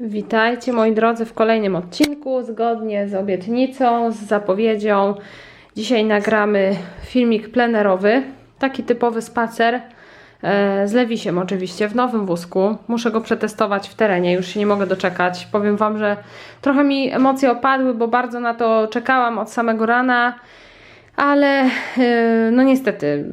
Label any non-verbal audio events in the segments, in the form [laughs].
Witajcie moi drodzy w kolejnym odcinku. Zgodnie z obietnicą, z zapowiedzią, dzisiaj nagramy filmik plenerowy. Taki typowy spacer e, z Lewisiem oczywiście, w nowym wózku. Muszę go przetestować w terenie, już się nie mogę doczekać. Powiem Wam, że trochę mi emocje opadły, bo bardzo na to czekałam od samego rana. Ale yy, no niestety,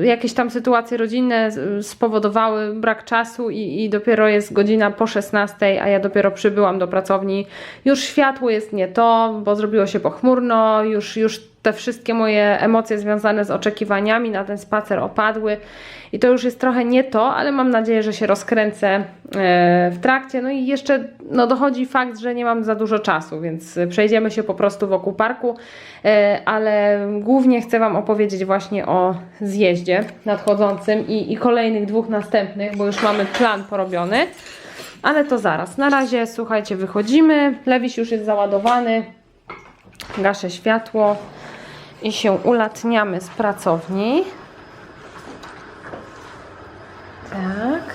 yy, jakieś tam sytuacje rodzinne spowodowały brak czasu i, i dopiero jest godzina po 16, a ja dopiero przybyłam do pracowni. Już światło jest nie to, bo zrobiło się pochmurno, już, już te wszystkie moje emocje związane z oczekiwaniami na ten spacer opadły i to już jest trochę nie to, ale mam nadzieję, że się rozkręcę e, w trakcie. No i jeszcze no, dochodzi fakt, że nie mam za dużo czasu, więc przejdziemy się po prostu wokół parku, e, ale głównie chcę Wam opowiedzieć właśnie o zjeździe nadchodzącym i, i kolejnych dwóch następnych, bo już mamy plan porobiony. Ale to zaraz. Na razie, słuchajcie, wychodzimy. Lewiś już jest załadowany. Gaszę światło i się ulatniamy z pracowni. Tak.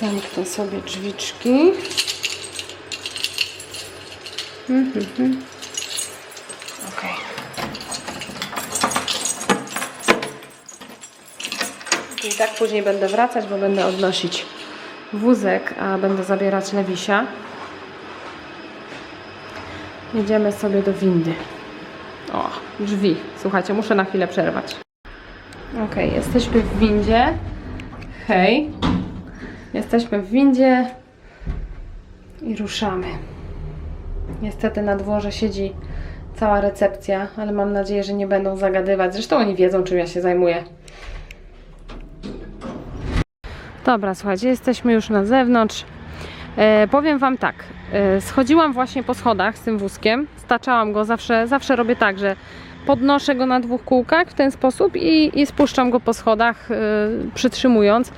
Zamknę sobie drzwiczki. Mhm, mhm. I tak później będę wracać, bo będę odnosić wózek, a będę zabierać Lewisia. Jedziemy sobie do windy. O, drzwi. Słuchajcie, muszę na chwilę przerwać. Ok, jesteśmy w windzie. Hej. Jesteśmy w windzie i ruszamy. Niestety na dworze siedzi cała recepcja, ale mam nadzieję, że nie będą zagadywać. Zresztą oni wiedzą, czym ja się zajmuję. Dobra, słuchajcie, jesteśmy już na zewnątrz. E, powiem Wam tak, schodziłam właśnie po schodach z tym wózkiem, staczałam go, zawsze, zawsze robię tak, że podnoszę go na dwóch kółkach w ten sposób i, i spuszczam go po schodach, e, przytrzymując,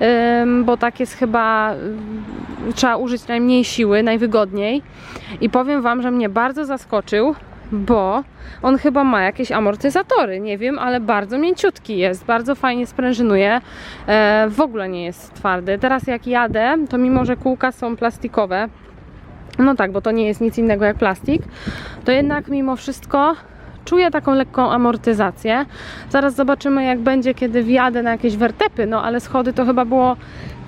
e, bo tak jest chyba, e, trzeba użyć najmniej siły, najwygodniej. I powiem Wam, że mnie bardzo zaskoczył, bo on chyba ma jakieś amortyzatory, nie wiem, ale bardzo mięciutki jest, bardzo fajnie sprężynuje, e, w ogóle nie jest twardy. Teraz jak jadę, to mimo, że kółka są plastikowe, no tak, bo to nie jest nic innego jak plastik, to jednak mimo wszystko czuję taką lekką amortyzację. Zaraz zobaczymy jak będzie, kiedy wjadę na jakieś wertepy, no ale schody to chyba było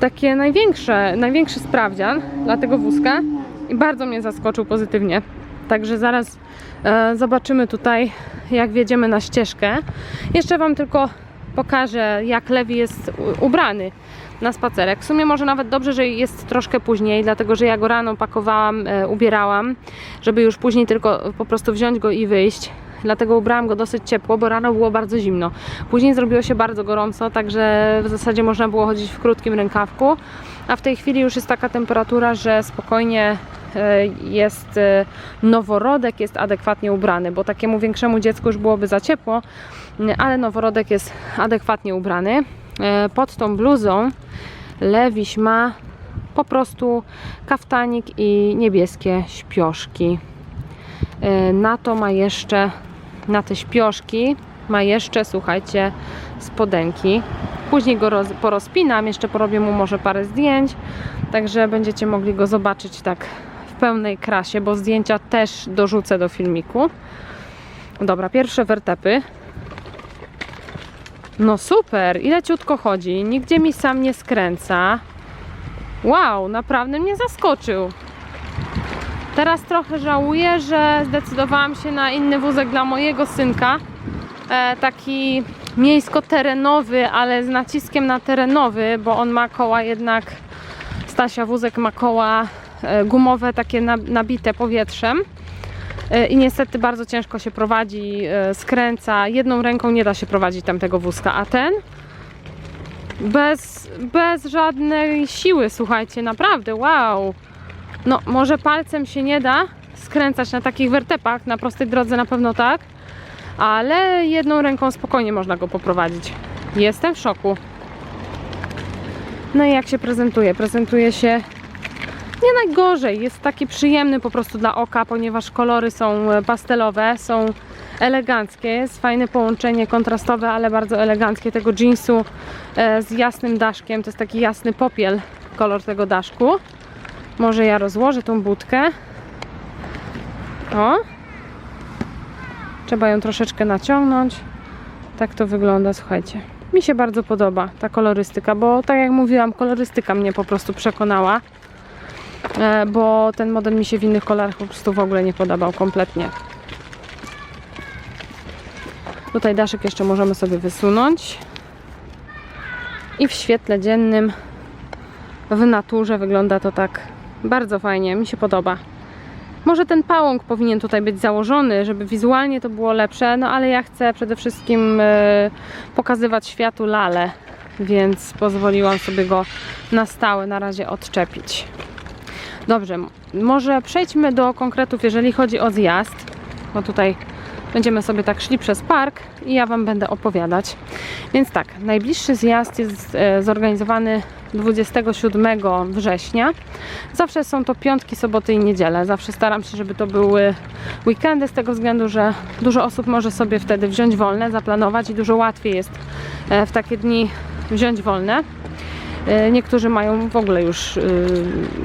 takie największe, największy sprawdzian dla tego wózka i bardzo mnie zaskoczył pozytywnie. Także zaraz e, zobaczymy tutaj, jak wjedziemy na ścieżkę. Jeszcze Wam tylko pokażę, jak Lewi jest ubrany na spacerek. W sumie może nawet dobrze, że jest troszkę później, dlatego że ja go rano pakowałam, e, ubierałam, żeby już później tylko po prostu wziąć go i wyjść. Dlatego ubrałam go dosyć ciepło, bo rano było bardzo zimno. Później zrobiło się bardzo gorąco, także w zasadzie można było chodzić w krótkim rękawku. A w tej chwili już jest taka temperatura, że spokojnie e, jest e, noworodek, jest adekwatnie ubrany, bo takiemu większemu dziecku już byłoby za ciepło, m, ale noworodek jest adekwatnie ubrany. E, Pod tą bluzą Lewiś ma po prostu kaftanik i niebieskie śpioszki. E, Na to ma jeszcze, na te śpioszki ma jeszcze, słuchajcie, spodenki. Później go roz, porozpinam, jeszcze porobię mu może parę zdjęć, także będziecie mogli go zobaczyć tak w pełnej krasie, bo zdjęcia też dorzucę do filmiku. Dobra, pierwsze wertepy. No super, ile ciutko chodzi, nigdzie mi sam nie skręca. Wow, naprawdę mnie zaskoczył. Teraz trochę żałuję, że zdecydowałam się na inny wózek dla mojego synka. E, taki miejsko-terenowy, ale z naciskiem na terenowy, bo on ma koła jednak, Stasia wózek ma koła e, gumowe, takie na- nabite powietrzem. E, I niestety bardzo ciężko się prowadzi, e, skręca. Jedną ręką nie da się prowadzić tamtego wózka, a ten bez, bez żadnej siły, słuchajcie, naprawdę, wow. No, może palcem się nie da skręcać na takich wertepach, na prostej drodze na pewno tak, ale jedną ręką spokojnie można go poprowadzić. Jestem w szoku. No i jak się prezentuje? Prezentuje się nie najgorzej. Jest taki przyjemny po prostu dla oka, ponieważ kolory są e, pastelowe, są eleganckie. Jest fajne połączenie kontrastowe, ale bardzo eleganckie tego jeansu e, z jasnym daszkiem. To jest taki jasny popiel kolor tego daszku. Może ja rozłożę tą budkę. O! Trzeba ją troszeczkę naciągnąć. Tak to wygląda, słuchajcie. Mi się bardzo podoba ta kolorystyka, bo tak jak mówiłam, kolorystyka mnie po prostu przekonała. E, Bo ten model mi się w innych kolorach po prostu w ogóle nie podobał kompletnie. Tutaj daszek jeszcze możemy sobie wysunąć. I w świetle dziennym, w naturze wygląda to tak bardzo fajnie. Mi się podoba. Może ten pałąk powinien tutaj być założony, żeby wizualnie to było lepsze, no ale ja chcę przede wszystkim e, pokazywać światu lalę, więc pozwoliłam sobie go na stałe na razie odczepić. Dobrze, może przejdźmy do konkretów, jeżeli chodzi o zjazd, bo tutaj będziemy sobie tak szli przez park i ja Wam będę opowiadać. Więc tak, najbliższy zjazd jest e, zorganizowany 27 września. Zawsze są to piątki, soboty i niedziele. Zawsze staram się, żeby to były weekendy, z tego względu, że dużo osób może sobie wtedy wziąć wolne, zaplanować i dużo łatwiej jest e, w takie dni wziąć wolne. E, Niektórzy mają w ogóle już y,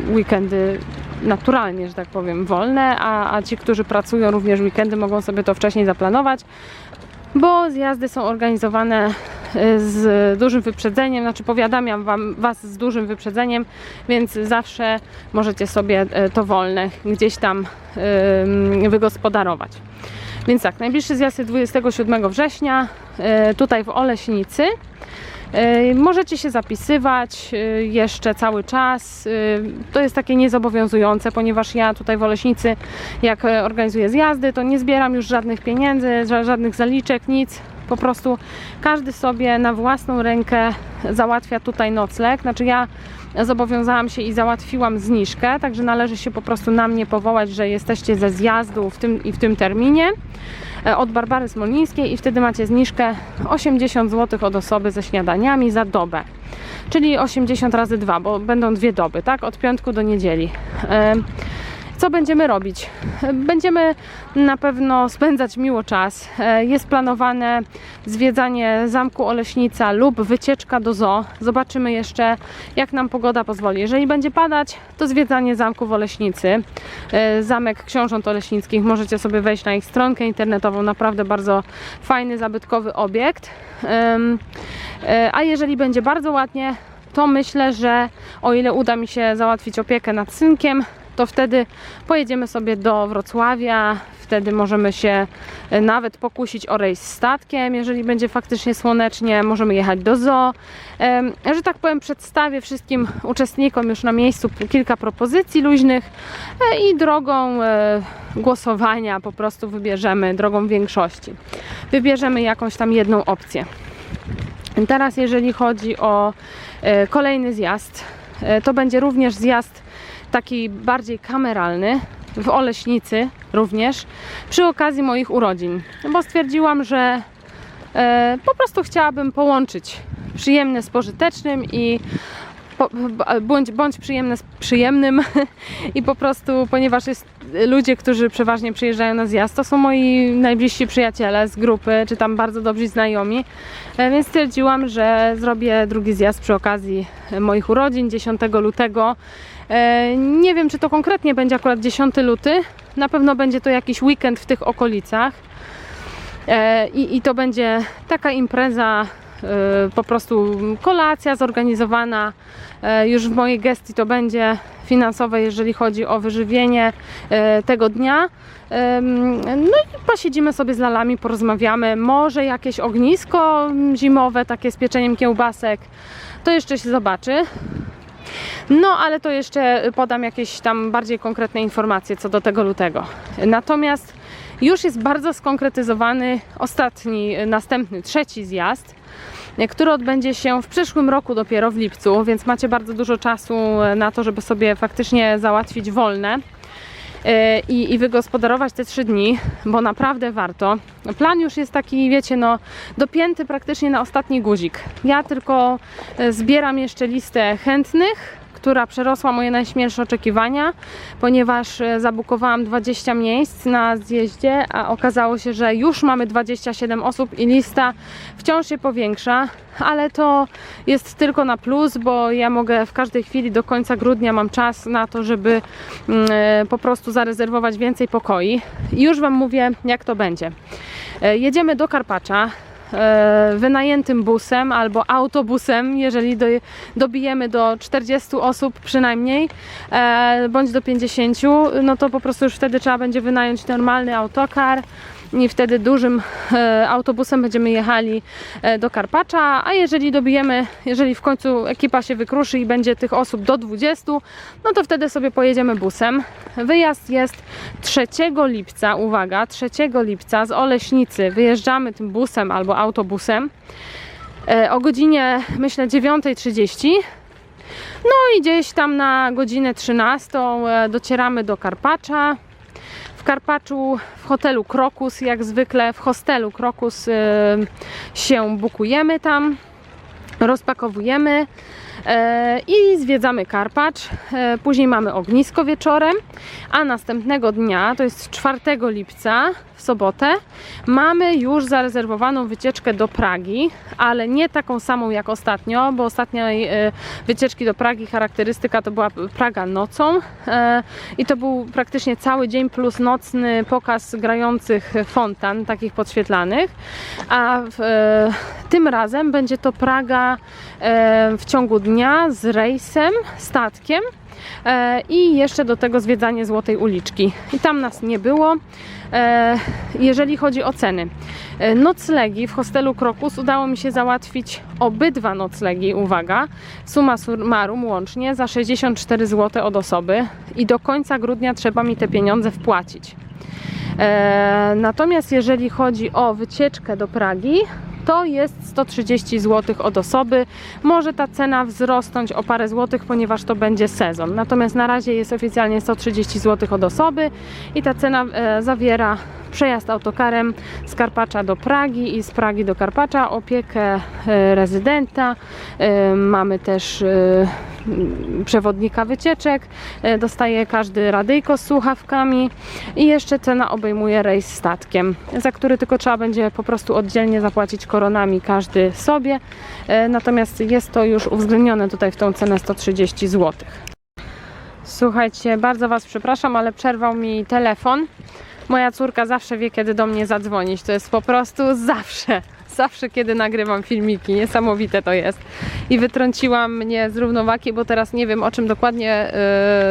weekendy naturalnie, że tak powiem, wolne, a, a ci, którzy pracują również weekendy, mogą sobie to wcześniej zaplanować, bo zjazdy są organizowane y, z dużym wyprzedzeniem, znaczy powiadamiam wam, Was z dużym wyprzedzeniem, więc zawsze możecie sobie e, to wolne gdzieś tam wygospodarować. Więc tak, najbliższy zjazd jest 27 września, e, tutaj w Oleśnicy. Możecie się zapisywać e, jeszcze cały czas. E, To jest takie niezobowiązujące, ponieważ ja tutaj w Oleśnicy, jak e, organizuję zjazdy, to nie zbieram już żadnych pieniędzy, ża- żadnych zaliczek, nic. Po prostu każdy sobie na własną rękę załatwia tutaj nocleg. Znaczy ja zobowiązałam się i załatwiłam zniżkę, także należy się po prostu na mnie powołać, że jesteście ze zjazdu w tym i w tym terminie e, od Barbary Smolińskiej i wtedy macie zniżkę 80 zł od osoby ze śniadaniami za dobę. Czyli 80 razy 2, bo będą dwie doby, tak? Od piątku do niedzieli. Co będziemy robić? Będziemy na pewno spędzać miło czas. E, Jest planowane zwiedzanie Zamku Oleśnica lub wycieczka do zoo. Zobaczymy jeszcze, jak nam pogoda pozwoli. Jeżeli będzie padać, to zwiedzanie Zamku w Oleśnicy. E, Zamek Książąt Oleśnickich. Możecie sobie wejść na ich stronkę internetową. Naprawdę bardzo fajny, zabytkowy obiekt. E, A jeżeli będzie bardzo ładnie, to myślę, że o ile uda mi się załatwić opiekę nad synkiem, to wtedy pojedziemy sobie do Wrocławia. Wtedy możemy się e, nawet pokusić o rejs statkiem, jeżeli będzie faktycznie słonecznie. Możemy jechać do zoo. Że tak powiem, przedstawię wszystkim uczestnikom już na miejscu kilka propozycji luźnych e, i drogą e, głosowania po prostu wybierzemy, drogą większości. Wybierzemy jakąś tam jedną opcję. Teraz jeżeli chodzi o kolejny zjazd, to będzie również zjazd taki bardziej kameralny w Oleśnicy również przy okazji moich urodzin, bo stwierdziłam, że e, po prostu chciałabym połączyć przyjemne z pożytecznym i po, bądź, bądź przyjemne z przyjemnym. [laughs] I po prostu, ponieważ jest ludzie, którzy przeważnie przyjeżdżają na zjazd, to są moi najbliżsi przyjaciele z grupy, czy tam bardzo dobrzy znajomi, E, więc stwierdziłam, że zrobię drugi zjazd przy okazji moich urodzin 10 lutego. E, Nie wiem, czy to konkretnie będzie akurat 10 luty, na pewno będzie to jakiś weekend w tych okolicach. E, I, I to będzie taka impreza, e, po prostu kolacja zorganizowana. Już w mojej gestii to będzie finansowe, jeżeli chodzi o wyżywienie tego dnia. No i posiedzimy sobie z lalami, porozmawiamy. Może jakieś ognisko zimowe, takie z pieczeniem kiełbasek. To jeszcze się zobaczy. No, ale to jeszcze podam jakieś tam bardziej konkretne informacje co do tego lutego. Natomiast już jest bardzo skonkretyzowany ostatni, następny, trzeci zjazd, który odbędzie się w przyszłym roku dopiero w lipcu, więc macie bardzo dużo czasu na to, żeby sobie faktycznie załatwić wolne i, i wygospodarować te trzy dni, bo naprawdę warto. Plan już jest taki, wiecie, no dopięty praktycznie na ostatni guzik. Ja tylko e, zbieram jeszcze listę chętnych, która przerosła moje najśmielsze oczekiwania, ponieważ e, zabukowałam 20 miejsc na zjeździe, a okazało się, że już mamy 27 osób i lista wciąż się powiększa, ale to jest tylko na plus, bo ja mogę w każdej chwili do końca grudnia mam czas na to, żeby mm, e, po prostu zarezerwować więcej pokoi. I już Wam mówię, jak to będzie. E, Jedziemy do Karpacza wynajętym busem albo autobusem, jeżeli do, dobijemy do 40 osób przynajmniej, e, bądź do 50, no to po prostu już wtedy trzeba będzie wynająć normalny autokar i wtedy dużym e, autobusem będziemy jechali e, do Karpacza, a jeżeli dobijemy, jeżeli w końcu ekipa się wykruszy i będzie tych osób do 20, no to wtedy sobie pojedziemy busem. Wyjazd jest 3 lipca, uwaga, 3 lipca z Oleśnicy wyjeżdżamy tym busem albo autobusem e, o godzinie myślę 9.30 no i gdzieś tam na godzinę 13 e, docieramy do Karpacza. W Karpaczu w hotelu Krokus, jak zwykle w hostelu Krokus e, się bukujemy tam, rozpakowujemy e, i zwiedzamy Karpacz. E, Później mamy ognisko wieczorem, a następnego dnia, to jest 4 lipca, sobotę, mamy już zarezerwowaną wycieczkę do Pragi, ale nie taką samą jak ostatnio, bo ostatniej e, wycieczki do Pragi charakterystyka to była Praga nocą e, i to był praktycznie cały dzień plus nocny pokaz grających fontan, takich podświetlanych, a w, e, tym razem będzie to Praga w ciągu dnia z rejsem, statkiem i jeszcze do tego zwiedzanie Złotej Uliczki. I tam nas nie było. E, jeżeli chodzi o ceny. E, Noclegi w hostelu Krokus udało mi się załatwić obydwa noclegi, uwaga, suma summarum łącznie za 64 zł od osoby i do końca grudnia trzeba mi te pieniądze wpłacić. E, natomiast jeżeli chodzi o wycieczkę do Pragi, to jest 130 zł od osoby. Może ta cena wzrosnąć o parę złotych, ponieważ to będzie sezon. Natomiast na razie jest oficjalnie 130 zł od osoby i ta cena e, zawiera przejazd autokarem z Karpacza do Pragi i z Pragi do Karpacza, opiekę e, rezydenta. E, mamy też e, przewodnika wycieczek, e, dostaje każdy radyjko z słuchawkami i jeszcze cena obejmuje rejs statkiem, za który tylko trzeba będzie po prostu oddzielnie zapłacić koronami każdy sobie. E, Natomiast jest to już uwzględnione tutaj w tą cenę 130 zł. Słuchajcie, bardzo Was przepraszam, ale przerwał mi telefon. Moja córka zawsze wie, kiedy do mnie zadzwonić. To jest po prostu zawsze, zawsze, kiedy nagrywam filmiki. Niesamowite to jest. I wytrąciłam mnie z równowagi, bo teraz nie wiem, o czym dokładnie,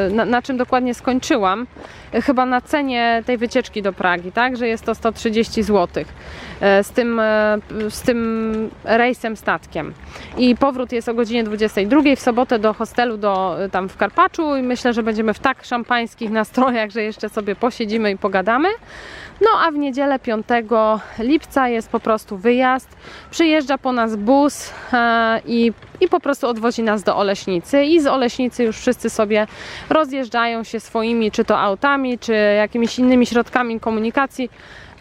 yy, na, na czym dokładnie skończyłam. Chyba na cenie tej wycieczki do Pragi, tak? Że jest to 130 zł z tym, yy, z tym rejsem statkiem. I powrót jest o godzinie 22 w sobotę do hostelu do, y, tam w Karpaczu i myślę, że będziemy w tak szampańskich [laughs] nastrojach, że jeszcze sobie posiedzimy i pogadamy. No a w niedzielę 5 lipca jest po prostu wyjazd. Przyjeżdża po nas bus e, i, i po prostu odwozi nas do Oleśnicy. I z Oleśnicy już wszyscy sobie rozjeżdżają się swoimi czy to autami, czy jakimiś innymi środkami komunikacji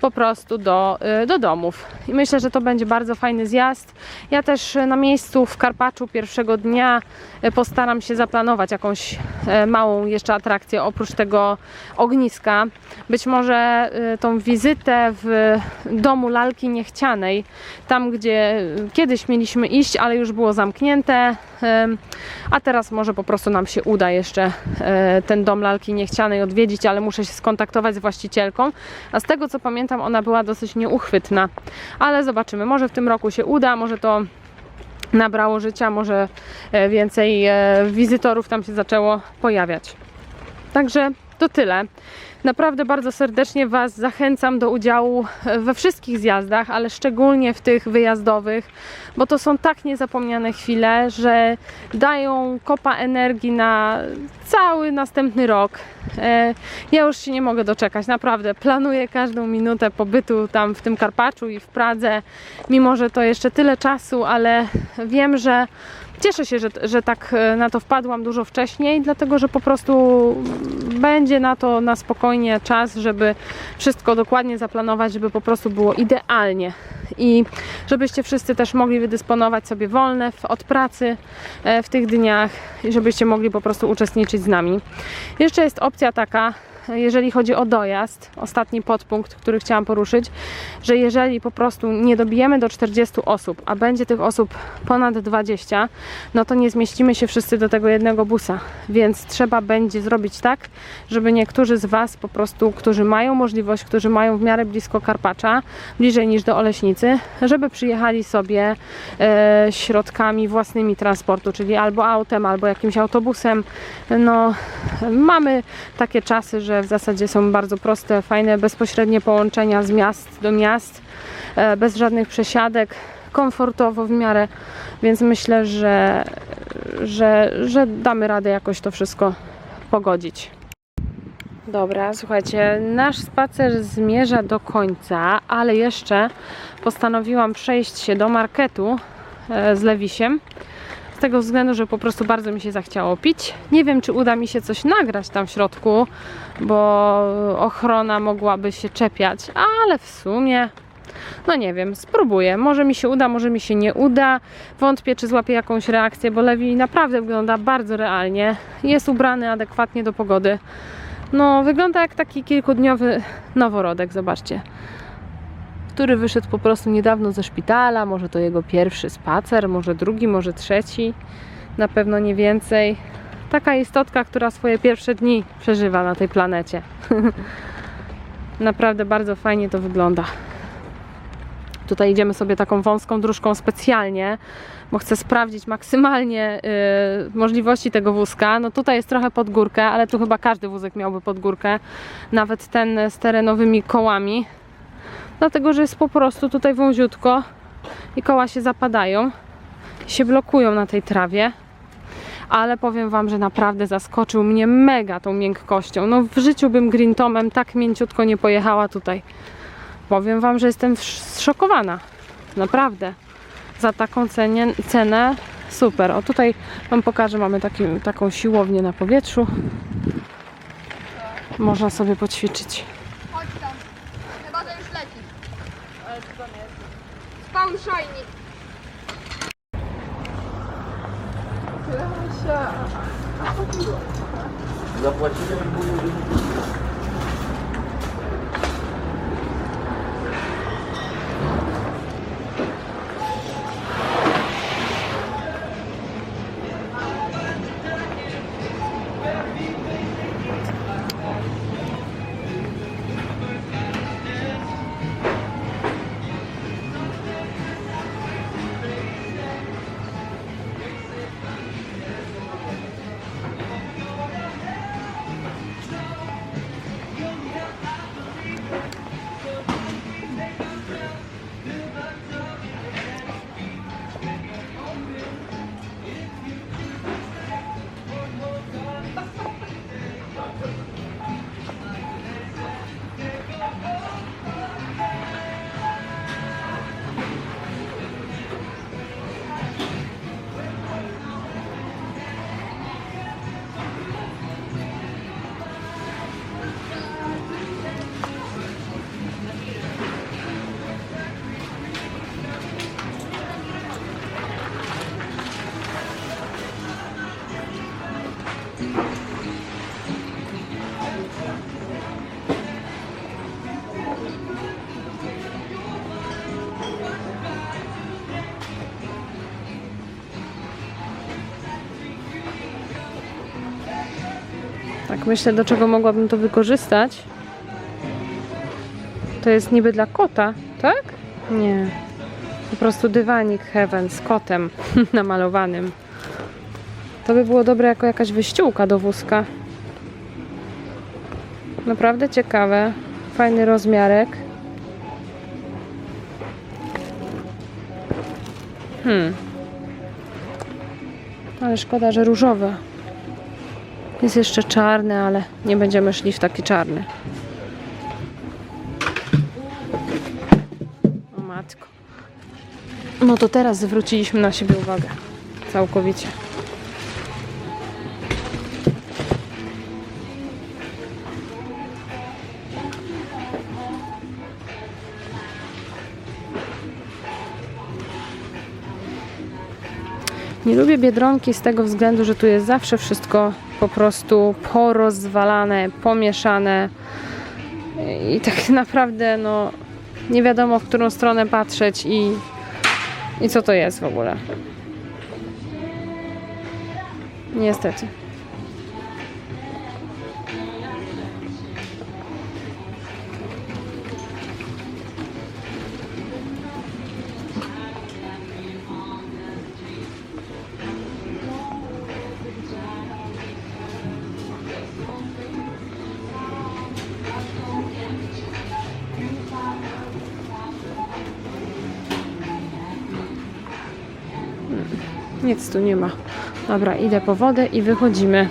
po prostu do, y, do domów. I myślę, że to będzie bardzo fajny zjazd. Ja też y, na miejscu w Karpaczu pierwszego dnia y, postaram się zaplanować jakąś e, małą jeszcze atrakcję oprócz tego ogniska. Być może y, tą wizytę w domu lalki niechcianej, tam gdzie y, kiedyś mieliśmy iść, ale już było zamknięte, a teraz może po prostu nam się uda jeszcze e, ten dom lalki niechcianej odwiedzić, ale muszę się skontaktować z właścicielką. A z tego co pamiętam, ona była dosyć nieuchwytna, ale zobaczymy. Może w tym roku się uda, może to nabrało życia, może e, więcej e, wizytorów tam się zaczęło pojawiać. Także to tyle. Naprawdę bardzo serdecznie Was zachęcam do udziału we wszystkich zjazdach, ale szczególnie w tych wyjazdowych, bo to są tak niezapomniane chwile, że dają kopa energii na cały następny rok. E, Ja już się nie mogę doczekać, naprawdę. Planuję każdą minutę pobytu tam w tym Karpaczu i w Pradze, mimo że to jeszcze tyle czasu, ale wiem, że Cieszę się, że, że tak e, na to wpadłam dużo wcześniej, dlatego że po prostu będzie na to na spokojnie czas, żeby wszystko dokładnie zaplanować, żeby po prostu było idealnie i żebyście wszyscy też mogli wydysponować sobie wolne w, od pracy e, w tych dniach i żebyście mogli po prostu uczestniczyć z nami. Jeszcze jest opcja taka, jeżeli chodzi o dojazd, ostatni podpunkt, który chciałam poruszyć, że jeżeli po prostu nie dobijemy do 40 osób, a będzie tych osób ponad 20, no to nie zmieścimy się wszyscy do tego jednego busa, więc trzeba będzie zrobić tak, żeby niektórzy z Was po prostu, którzy mają możliwość, którzy mają w miarę blisko Karpacza, bliżej niż do Oleśnicy, żeby przyjechali sobie e, środkami własnymi transportu, czyli albo autem, albo jakimś autobusem. No, mamy takie czasy, że w zasadzie są bardzo proste, fajne, bezpośrednie połączenia z miast do miast, e, bez żadnych przesiadek, komfortowo w miarę, więc myślę, że, że, że damy radę jakoś to wszystko pogodzić. Dobra, słuchajcie, nasz spacer zmierza do końca, ale jeszcze postanowiłam przejść się do marketu e, z Lewisiem. Tego względu, że po prostu bardzo mi się zachciało pić. Nie wiem, czy uda mi się coś nagrać tam w środku, bo ochrona mogłaby się czepiać, ale w sumie, no nie wiem, spróbuję. Może mi się uda, może mi się nie uda. Wątpię, czy złapię jakąś reakcję, bo Lewi naprawdę wygląda bardzo realnie. Jest ubrany adekwatnie do pogody. No, wygląda jak taki kilkudniowy noworodek, zobaczcie. Który wyszedł po prostu niedawno ze szpitala, może to jego pierwszy spacer, może drugi, może trzeci, na pewno nie więcej. Taka istotka, która swoje pierwsze dni przeżywa na tej planecie. [laughs] Naprawdę bardzo fajnie to wygląda. Tutaj idziemy sobie taką wąską dróżką specjalnie, bo chcę sprawdzić maksymalnie y, możliwości tego wózka. No tutaj jest trochę pod górkę, ale tu chyba każdy wózek miałby pod górkę, nawet ten z terenowymi kołami, dlatego że jest po prostu tutaj wąziutko i koła się zapadają, się blokują na tej trawie. Ale powiem Wam, że naprawdę zaskoczył mnie mega tą miękkością. No w życiu bym Green Tomem tak mięciutko nie pojechała tutaj. Powiem Wam, że jestem zszokowana. Naprawdę. Za taką cenie, cenę super. O tutaj Wam pokażę, mamy taki, taką siłownię na powietrzu. Można sobie poćwiczyć. он шайник. Заплатили, мы будем Tak myślę, do czego mogłabym to wykorzystać. To jest niby dla kota, tak? Nie. Po prostu dywanik Heaven z kotem [laughs] namalowanym. To by było dobre jako jakaś wyściółka do wózka. Naprawdę ciekawe. Fajny rozmiarek. Hmm. Ale szkoda, że różowe. Jest jeszcze czarny, ale nie będziemy szli w taki czarny. O matko. No to teraz zwróciliśmy na siebie uwagę. Całkowicie. Nie lubię Biedronki z tego względu, że tu jest zawsze wszystko po prostu porozwalane, pomieszane i tak [laughs] naprawdę no nie wiadomo w którą stronę patrzeć i, i co to jest w ogóle. Niestety. nic tu nie ma. Dobra, idę po wodę i wychodzimy.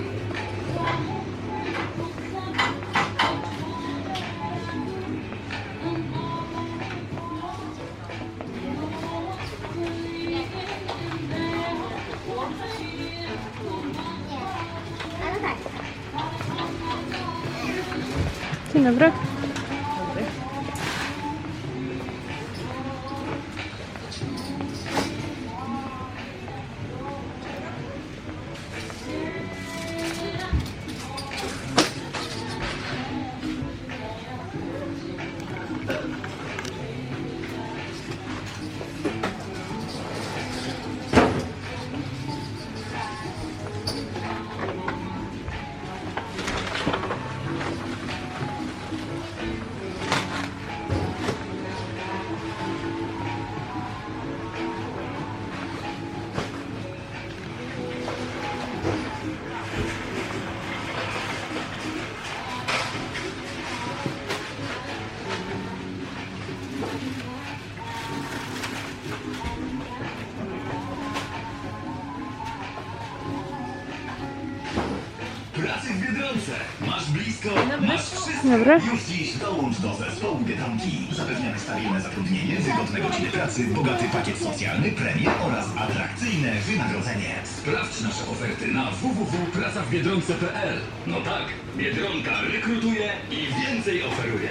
Dobra. Dziś dołącz do zespołu Biedronki. Zapewniamy stabilne zatrudnienie, wygodnego Ci pracy, bogaty pakiet socjalny, premie oraz atrakcyjne wynagrodzenie. Sprawdź nasze oferty na www.pracawibiedronce.pl No tak, Biedronka rekrutuje i więcej oferuje.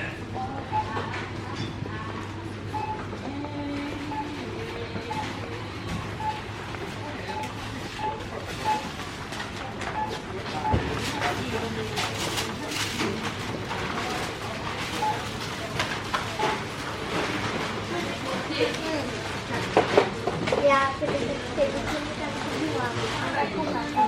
手で手で手で手で手で手で手で手で手で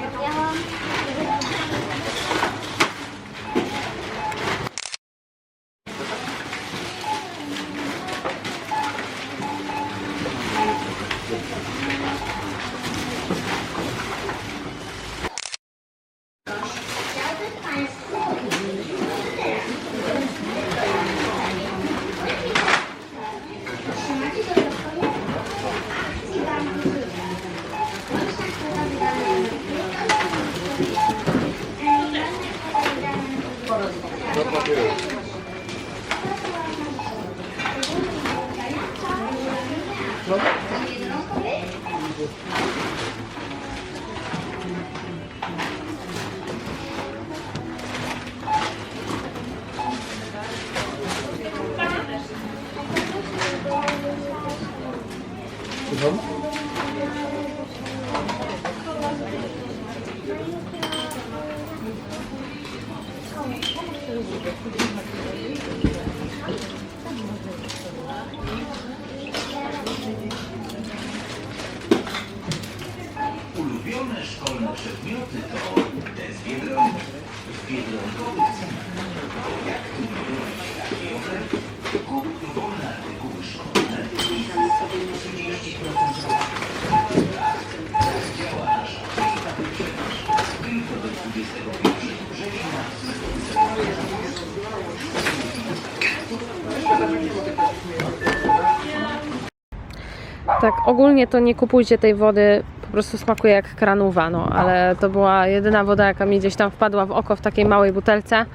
tak ogólnie to nie kupujcie tej wody, po prostu smakuje jak kranuwa, no, ale to była jedyna woda, jaka mi gdzieś tam wpadła w oko w takiej małej butelce,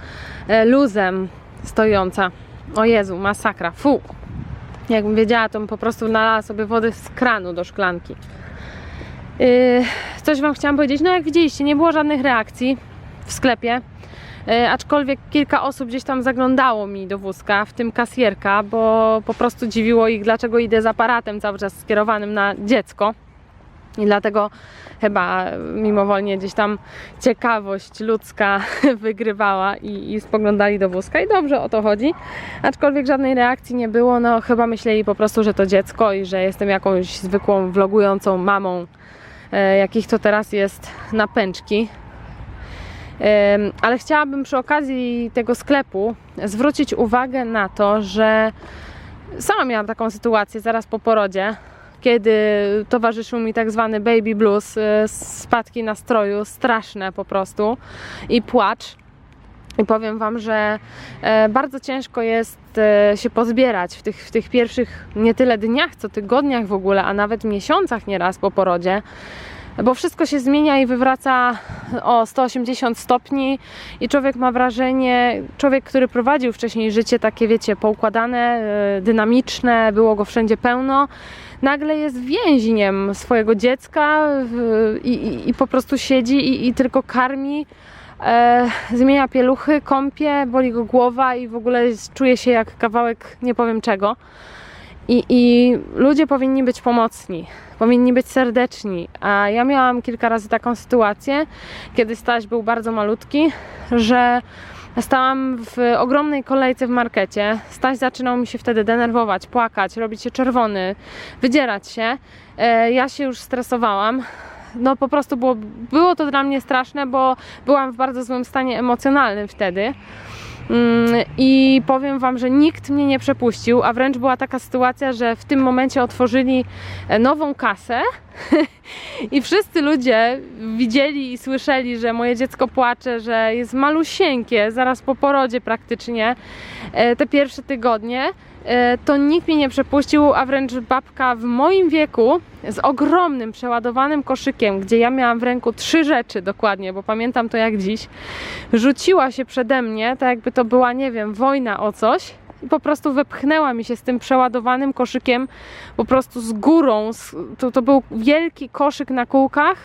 e, luzem stojąca. O Jezu, masakra, fu! Jakbym wiedziała, to bym po prostu nalała sobie wody z kranu do szklanki. Yy, coś Wam chciałam powiedzieć. No jak widzieliście, nie było żadnych reakcji w sklepie. Yy, aczkolwiek kilka osób gdzieś tam zaglądało mi do wózka, w tym kasjerka, bo po prostu dziwiło ich, dlaczego idę z aparatem cały czas skierowanym na dziecko. I dlatego chyba mimowolnie gdzieś tam ciekawość ludzka [laughs] wygrywała i, i spoglądali do wózka i dobrze o to chodzi. Aczkolwiek żadnej reakcji nie było, no chyba myśleli po prostu, że to dziecko i że jestem jakąś zwykłą vlogującą mamą, e, jakich to teraz jest na pęczki. Ale chciałabym przy okazji tego sklepu zwrócić uwagę na to, że sama miałam taką sytuację zaraz po porodzie, kiedy towarzyszył mi tak zwany baby blues, y, spadki nastroju, straszne po prostu i płacz. I powiem Wam, że e, bardzo ciężko jest e, się pozbierać w tych, w tych pierwszych nie tyle dniach, co tygodniach w ogóle, a nawet miesiącach nieraz po porodzie bo wszystko się zmienia i wywraca o 180 stopni i człowiek ma wrażenie, człowiek, który prowadził wcześniej życie takie, wiecie, poukładane, e, dynamiczne, było go wszędzie pełno, nagle jest więźniem swojego dziecka i, i, i po prostu siedzi i, i tylko karmi, e, zmienia pieluchy, kąpie, boli go głowa i w ogóle czuje się jak kawałek nie powiem czego. I, I ludzie powinni być pomocni, powinni być serdeczni. A ja miałam kilka razy taką sytuację, kiedy Staś był bardzo malutki, że stałam w ogromnej kolejce w markecie. Staś zaczynał mi się wtedy denerwować, płakać, robić się czerwony, wydzierać się. E, Ja się już stresowałam. No po prostu było, było to dla mnie straszne, bo byłam w bardzo złym stanie emocjonalnym wtedy. Mm, I powiem Wam, że nikt mnie nie przepuścił, a wręcz była taka sytuacja, że w tym momencie otworzyli e, nową kasę i wszyscy ludzie widzieli i słyszeli, że moje dziecko płacze, że jest malusieńkie, zaraz po porodzie praktycznie, e, te pierwsze tygodnie. e, To nikt mnie nie przepuścił, a wręcz babka w moim wieku z ogromnym, przeładowanym koszykiem, gdzie ja miałam w ręku trzy rzeczy dokładnie, bo pamiętam to jak dziś, rzuciła się przede mnie, tak jakby to była, nie wiem, wojna o coś i po prostu wepchnęła mi się z tym przeładowanym koszykiem po prostu z górą. To, to był wielki koszyk na kółkach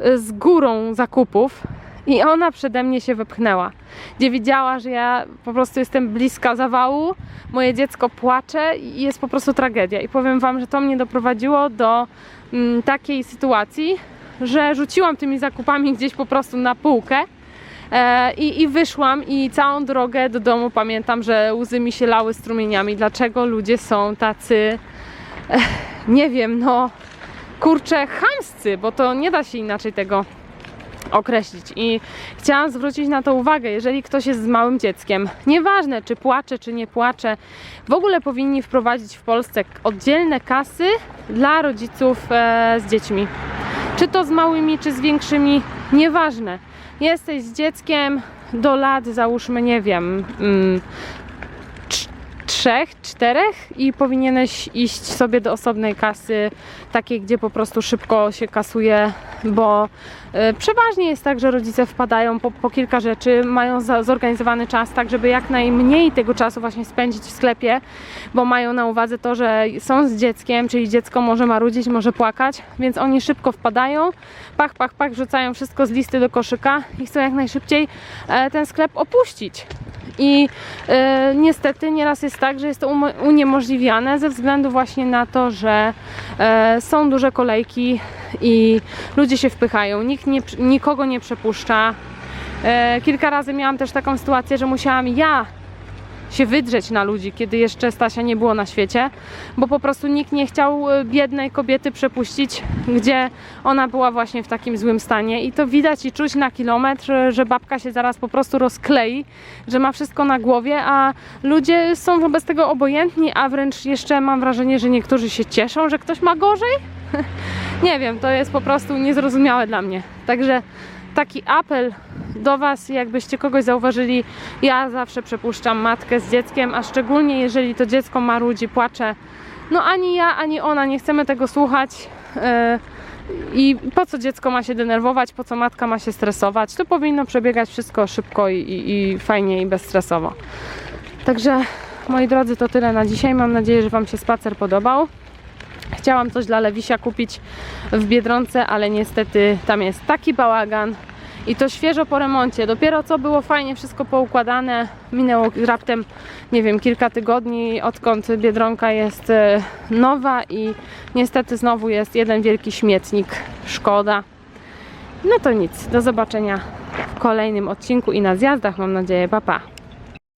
y, z górą zakupów i ona przede mnie się wepchnęła. Gdzie widziała, że ja po prostu jestem bliska zawału, moje dziecko płacze i jest po prostu tragedia. I powiem Wam, że to mnie doprowadziło do mm, takiej sytuacji, że rzuciłam tymi zakupami gdzieś po prostu na półkę. E, I, I wyszłam i całą drogę do domu pamiętam, że łzy mi się lały strumieniami. Dlaczego ludzie są tacy, e, nie wiem, no kurczę, chamscy, bo to nie da się inaczej tego określić. I chciałam zwrócić na to uwagę, jeżeli ktoś jest z małym dzieckiem, nieważne czy płacze, czy nie płacze, w ogóle powinni wprowadzić w Polsce oddzielne kasy dla rodziców e, z dziećmi. Czy to z małymi, czy z większymi, nieważne. Jesteś z dzieckiem do lat, załóżmy, nie wiem, mm, trz- trzech, czterech i powinieneś iść sobie do osobnej kasy, takiej, gdzie po prostu szybko się kasuje, bo e, przeważnie jest tak, że rodzice wpadają po, po kilka rzeczy, mają za, zorganizowany czas, tak żeby jak najmniej tego czasu właśnie spędzić w sklepie, bo mają na uwadze to, że są z dzieckiem, czyli dziecko może marudzić, może płakać, więc oni szybko wpadają, pach, pach, pach, rzucają wszystko z listy do koszyka i chcą jak najszybciej e, ten sklep opuścić. I e, niestety nieraz jest tak, że jest to uniemożliwiane ze względu właśnie na to, że e, są duże kolejki i ludzie się wpychają, nikt nie, nikogo nie przepuszcza. E, kilka razy miałam też taką sytuację, że musiałam ja się wydrzeć na ludzi, kiedy jeszcze Stasia nie było na świecie, bo po prostu nikt nie chciał e, biednej kobiety przepuścić, gdzie ona była właśnie w takim złym stanie i to widać i czuć na kilometr, że- że babka się zaraz po prostu rozklei, że ma wszystko na głowie, a ludzie są wobec tego obojętni, a wręcz jeszcze mam wrażenie, że niektórzy się cieszą, że ktoś ma gorzej. [laughs] nie wiem, to jest po prostu niezrozumiałe dla mnie. Także taki apel do Was, jakbyście kogoś zauważyli, ja zawsze przepuszczam matkę z dzieckiem, a szczególnie jeżeli to dziecko marudzi, płacze. No ani ja, ani ona nie chcemy tego słuchać. Yy, I po co dziecko ma się denerwować, po co matka ma się stresować? To powinno przebiegać wszystko szybko i, i, i fajnie i bezstresowo. Także moi drodzy, to tyle na dzisiaj. Mam nadzieję, że Wam się spacer podobał. Chciałam coś dla Lewisia kupić w Biedronce, ale niestety tam jest taki bałagan i to świeżo po remoncie. Dopiero co było fajnie wszystko poukładane. Minęło raptem, nie wiem, kilka tygodni, odkąd Biedronka jest e, nowa i niestety znowu jest jeden wielki śmietnik. Szkoda. No to nic, do zobaczenia w kolejnym odcinku i na zjazdach, mam nadzieję. Pa, pa.